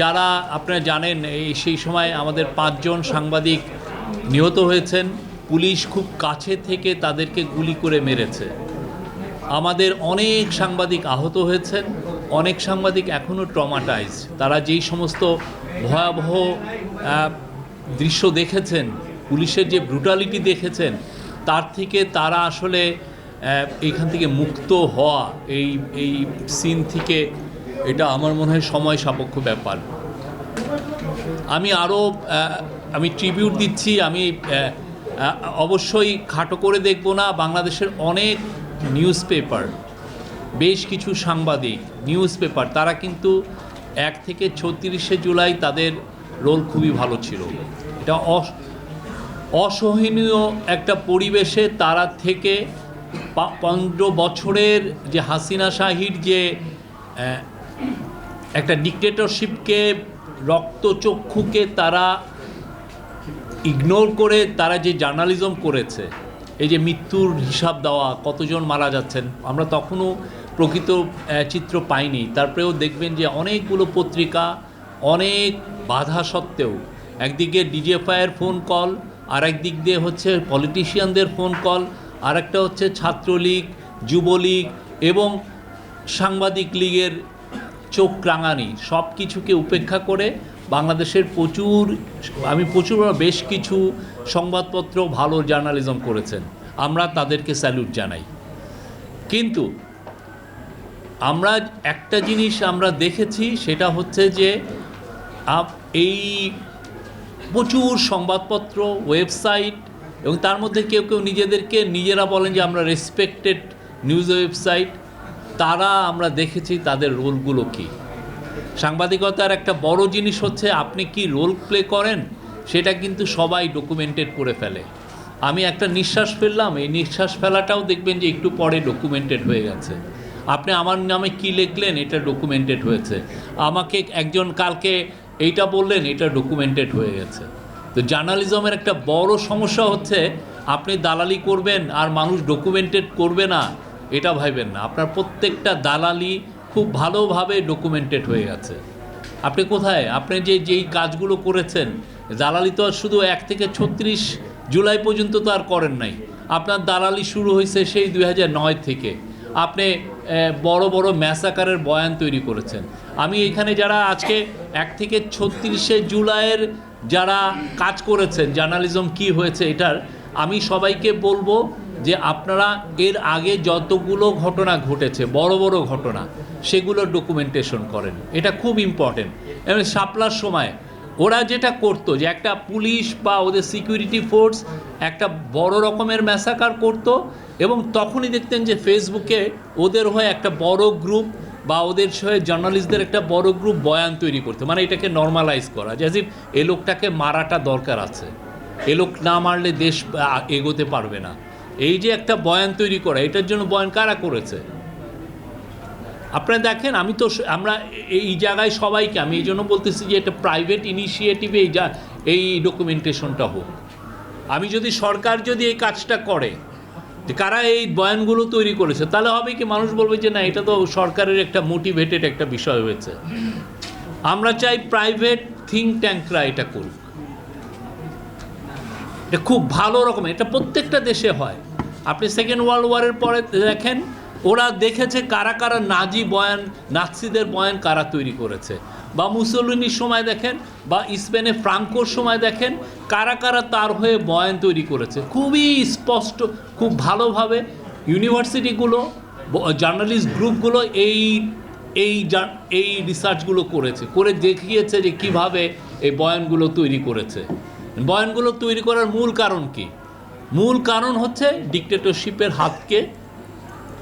যারা আপনারা জানেন, এই সেই সময় আমাদের পাঁচজন সাংবাদিক নিহত হয়েছেন। পুলিশ খুব কাছে থেকে তাদেরকে গুলি করে মেরেছে। আমাদের অনেক সাংবাদিক আহত হয়েছেন। অনেক সাংবাদিক এখনও ট্রমাটাইজ তারা যেই সমস্ত ভয়াবহ দৃশ্য দেখেছেন, পুলিশের যে ব্রুটালিটি দেখেছেন, তার থেকে তারা আসলে এইখান থেকে মুক্ত হওয়া, এই এই সিন থেকে এটা আমার মনে হয় সময় সাপেক্ষ ব্যাপার। আমি আরও আমি ট্রিবিউট দিচ্ছি, আমি অবশ্যই খাটো করে দেখব না, বাংলাদেশের অনেক নিউজ পেপার বেশ কিছু সাংবাদিক নিউজ পেপার তারা কিন্তু এক থেকে ছত্রিশে জুলাই তাদের রোল খুবই ভালো ছিল। এটা অস- অসহনীয় একটা পরিবেশে তারা থেকে পনেরো বছরের যে হাসিনা শাহির যে একটা ডিকটেটরশিপকে রক্তচক্ষুকে তারা ইগনোর করে, তারা যে জার্নালিজম করেছে, এই যে মৃত্যুর হিসাব দেওয়া, কতজন মারা যাচ্ছেন, আমরা তখনও প্রকৃত চিত্র পাইনি। তারপরেও দেখবেন যে অনেকগুলো পত্রিকা অনেক বাধা সত্ত্বেও, একদিকে ডিজিএফআইয়ের ফোন কল আর একদিক দিয়ে হচ্ছে পলিটিশিয়ানদের ফোন কল আর একটা হচ্ছে ছাত্রলীগ, যুবলীগ এবং সাংবাদিক লীগের চোখ রাঙানি সব কিছুকে উপেক্ষা করে বাংলাদেশের প্রচুর, আমি প্রচুর বেশ কিছু সংবাদপত্র ভালো জার্নালিজম করেছেন। আমরা তাদেরকে স্যালুট জানাই। কিন্তু আমরা একটা জিনিস আমরা দেখেছি, সেটা হচ্ছে যে এই প্রচুর সংবাদপত্র, ওয়েবসাইট এবং তার মধ্যে কেউ কেউ নিজেদেরকে, নিজেরা বলেন যে আমরা রেসপেক্টেড নিউজ ওয়েবসাইট তারা আমরা দেখেছি তাদের রোলগুলো কী। সাংবাদিকতার একটা বড় জিনিস হচ্ছে আপনি কি রোল প্লে করেন, সেটা কিন্তু সবাই ডকুমেন্টেড করে ফেলে। আমি একটা নিঃশ্বাস ফেললাম, এই নিঃশ্বাস ফেলাটাও দেখবেন যে একটু পরে ডকুমেন্টেড হয়ে গেছে। আপনি আমার নামে কি লিখলেন, এটা ডকুমেন্টেড হয়েছে। আমাকে একজন কালকে এইটা বললেন, এটা ডকুমেন্টেড হয়ে গেছে। তো জার্নালিজমের একটা বড় সমস্যা হচ্ছে, আপনি দালালি করবেন আর মানুষ ডকুমেন্টেড করবে না। এটা ভাইবেন না। আপনার প্রত্যেকটা দালালি খুব ভালোভাবে ডকুমেন্টেড হয়ে গেছে। আপনি কোথায়? আপনি যে, যেই কাজগুলো করেছেন, দালালি তো আর শুধু এক থেকে ছত্রিশ জুলাই পর্যন্ত তো আর করেন নাই। আপনার দালালি শুরু হয়েছে সেই দুই নয় থেকে। আপনি বড় বড় ম্যাসাকারের বয়ান তৈরি করেছেন। আমি এখানে যারা আজকে এক থেকে ছত্রিশে জুলাইয়ের যারা কাজ করেছেন, জার্নালিজম কি হয়েছে এটার, আমি সবাইকে বলব আপনারা এর আগে যতগুলো ঘটনা ঘটেছে, বড় বড় ঘটনা, সেগুলো ডকুমেন্টেশন করেন। এটা খুব ইম্পর্টেন্ট এবং শাপলার সময় ওরা যেটা করতো যে একটা পুলিশ বা ওদের সিকিউরিটি ফোর্স একটা বড় রকমের ম্যাসাকার করতো এবং তখনই দেখতেন যে ফেসবুকে ওদের হয়ে একটা বড় গ্রুপ বা ওদের হয়ে জার্নালিস্টদের একটা বড় গ্রুপ বয়ান তৈরি করতে। মানে এটাকে নর্মালাইজ করা, যে এ লোকটাকে মারাটা দরকার আছে। এ লোক না মারলে দেশ এগোতে পারবে না। এই যে একটা বয়ান তৈরি করা, এটার জন্য বয়ান কারা করেছে? আপনারা দেখেন, আমি তো আমরা এই জায়গায় সবাইকে, আমি এই জন্য বলতেছি যে এটা প্রাইভেট ইনিশিয়েটিভে এই যা এই ডকুমেন্টেশনটা হোক। আমি যদি সরকার যদি এই কাজটা করে, যে কারা এই বয়ানগুলো তৈরি করেছে, তাহলে হবে কি মানুষ বলবে যে না, এটা তো সরকারের একটা মোটিভেটেড একটা বিষয় হয়েছে। আমরা চাই প্রাইভেট থিঙ্ক ট্যাঙ্করা এটা করুক। এটা খুব ভালো রকম, এটা প্রত্যেকটা দেশে হয়। আপনি সেকেন্ড ওয়ার্ল্ড ওয়ারের পরে দেখেন, ওরা দেখেছে কারা কারা নাজি বয়ান, নাৎসিদের বয়ান কারা তৈরি করেছে। বা মুসলিনীর সময় দেখেন, বা স্পেনে ফ্রাঙ্কোর সময় দেখেন, কারা কারা তার হয়ে বয়ান তৈরি করেছে। খুবই স্পষ্ট, খুব ভালোভাবে ইউনিভার্সিটিগুলো জার্নালিস্ট গ্রুপগুলো এই এই এই রিসার্চগুলো করেছে, করে দেখিয়েছে যে কীভাবে এই বয়ানগুলো তৈরি করেছে। বয়ানগুলো তৈরি করার মূল কারণ কি? মূল কারণ হচ্ছে ডিক্টেটরশিপের হাতকে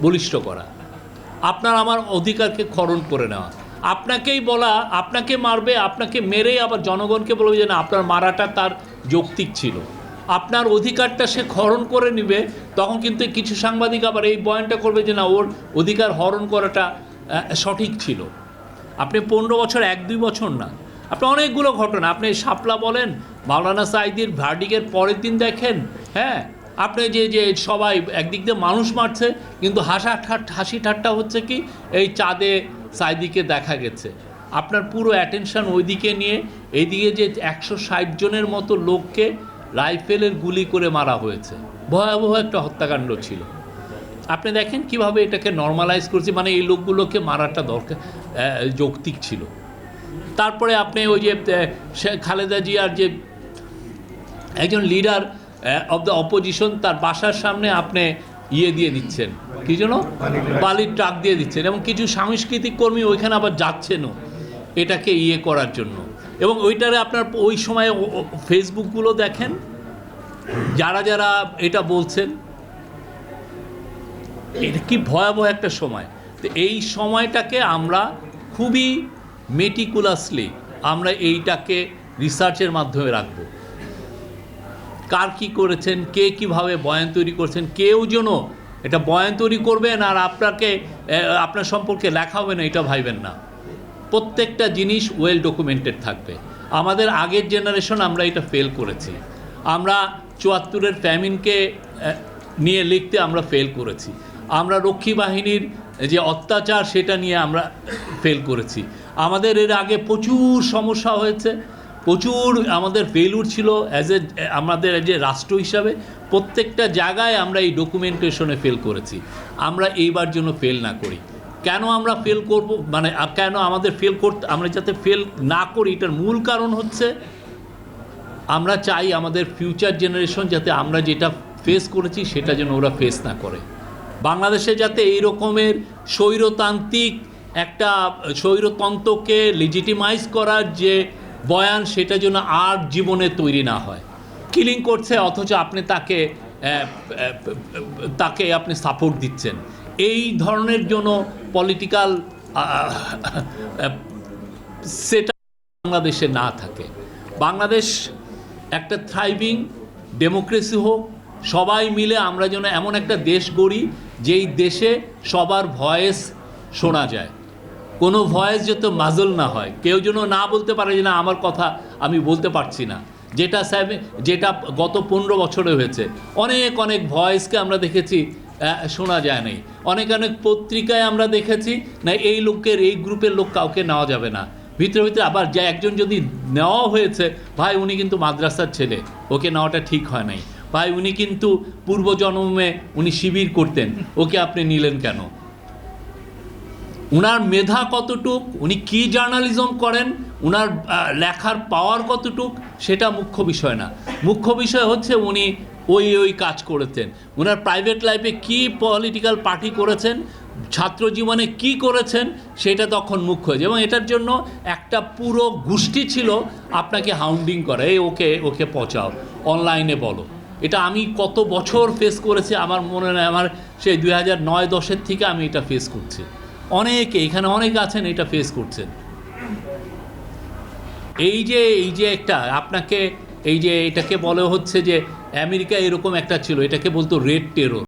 বলিষ্ঠ করা। আপনার আমার অধিকারকে খরণ করে নেওয়া। আপনাকেই বলা, আপনাকে মারবে, আপনাকে মেরে আবার জনগণকে বলবে যে না, আপনার মারাটা তার যৌক্তিক ছিল। আপনার অধিকারটা সে খরণ করে নিবে, তখন কিন্তু কিছু সাংবাদিক আবার এই বয়ানটা করবে যে না, ওর অধিকার হরণ করাটা সঠিক ছিল। আপনি পনেরো বছর, এক দুই বছর না আপনি অনেকগুলো ঘটনা, আপনি শাপলা বলেন, মাওলানা সাইদির ভার্ডিকের পরের দিন দেখেন হ্যাঁ? আপনি যে যে সবাই একদিক দিয়ে মানুষ মারছে, কিন্তু হাসা ঠাট, হাসি ঠাট্টা হচ্ছে কি, এই চাঁদে সাইদিকে দেখা গেছে। আপনার পুরো অ্যাটেনশন ওইদিকে নিয়ে, এইদিকে যে একশো ষাট জনের মতো লোককে রাইফেলের গুলি করে মারা হয়েছে। ভয়াবহ একটা হত্যাকাণ্ড ছিল। আপনি দেখেন কীভাবে এটাকে নর্মালাইজ করছে মানে এই লোকগুলোকে মারাটা দরকার যৌক্তিক ছিল। তারপরে আপনি ওই যে খালেদা জিয়ার যে একজন লিডার অফ দ্য অপোজিশন তার বাসার সামনে আপনি ইয়ে দিয়ে দিচ্ছেন। কি জন্য? বালির ট্রাক দিয়ে দিচ্ছেন এবং কিছু সাংস্কৃতিক কর্মী ওইখানে আবার যাচ্ছেনও এটাকে ইয়ে করার জন্য। এবং ওইটারে আপনার ওই সময় ফেসবুকগুলো দেখেন, যারা যারা এটা বলছেন, এটা কি ভয়াবহ একটা সময়। তো এই সময়টাকে আমরা খুবই মেটিকুলাসলি আমরা এইটাকে রিসার্চের মাধ্যমে রাখব। কার কি করেছেন, কে কীভাবে বয়ান তৈরি করছেন, কেউ যেন এটা বয়ান তৈরি করবেন আর আপনাকে আপনার সম্পর্কে লেখা হবে না, এটা ভাইবেন না। প্রত্যেকটা জিনিস ওয়েল ডকুমেন্টেড থাকবে। আমাদের আগের জেনারেশন আমরা এটা ফেল করেছি। আমরা চুয়াত্তরের ফ্যামিনকে নিয়ে লিখতে আমরা ফেল করেছি। আমরা রক্ষী বাহিনীর যে অত্যাচার, সেটা নিয়ে আমরা ফেল করেছি। আমাদের এর আগে প্রচুর সমস্যা হয়েছে। প্রচুর আমাদের ফেলুর ছিল অ্যাজ এ আমাদের যে রাষ্ট্র হিসাবে। প্রত্যেকটা জায়গায় আমরা এই ডকুমেন্টেশনে ফেল করেছি। আমরা এইবার জন্য ফেল না করি। কেন আমরা ফেল করব? মানে কেন আমাদের ফেল করতে, আমরা যাতে ফেল না করি, এটার মূল কারণ হচ্ছে আমরা চাই আমাদের ফিউচার জেনারেশন যাতে আমরা যেটা ফেস করেছি, সেটা যেন ওরা ফেস না করে। বাংলাদেশে যাতে এই রকমের স্বৈরতান্ত্রিক একটা স্বৈরতন্ত্রকে লিজিটিমাইজ করার যে বয়ান, সেটা যেন আর জীবনে তৈরি না হয়। কিলিং করছে, অথচ আপনি তাকে তাকে আপনি সাপোর্ট দিচ্ছেন। এই ধরনের জন্য পলিটিক্যাল সেটা বাংলাদেশে না থাকে। বাংলাদেশ একটা থ্রাইভিং ডেমোক্রেসি হোক, সবাই মিলে আমরা যেন এমন একটা দেশ গড়ি, যেই দেশে সবার ভয়েস শোনা যায়। কোনো ভয়েস যাতে মাজল না হয়, কেউ যেন না বলতে পারে যে না, আমার কথা আমি বলতে পারছি না। যেটা সেভে- যেটা গত পনেরো বছরে হয়েছে, অনেক অনেক ভয়েসকে আমরা দেখেছি শোনা যায় নাই। অনেক অনেক পত্রিকায় আমরা দেখেছি, না, এই লোকের, এই গ্রুপের লোক কাউকে নেওয়া যাবে না। ভিতরে ভিতরে আবার যে একজন যদি নেওয়া হয়েছে, ভাই, উনি কিন্তু মাদ্রাসার ছেলে, ওকে নেওয়াটা ঠিক হয় নাই। ভাই, উনি কিন্তু পূর্বজন্মে উনি শিবির করতেন, ওকে আপনি নিলেন কেন? উনার মেধা কতটুক, উনি কি জার্নালিজম করেন, উনার লেখার পাওয়ার কতটুক, সেটা মুখ্য বিষয় না। মুখ্য বিষয় হচ্ছে উনি ওই ওই কাজ করেছেন। উনার প্রাইভেট লাইফে কি পলিটিক্যাল পার্টি করেছেন, ছাত্র জীবনে কি করেছেন, সেটা তখন মুখ্য হয়েছে। এবং এটার জন্য একটা পুরো গোষ্ঠী ছিল আপনাকে হাউন্ডিং করে। এই ওকে ওকে পচাও অনলাইনে বলো। এটা আমি কত বছর ফেস করেছি, আমার মনে নেই, আমার সেই দুই হাজার নয় দশের থেকে আমি এটা ফেস করছি। অনেকে, এখানে অনেক আছেন, এটা ফেস করছেন। এই যে এই যে একটা, আপনাকে, এই যে এটাকে বলে হচ্ছে যে, আমেরিকা এরকম একটা ছিল, এটাকে বলতো রেড টেরর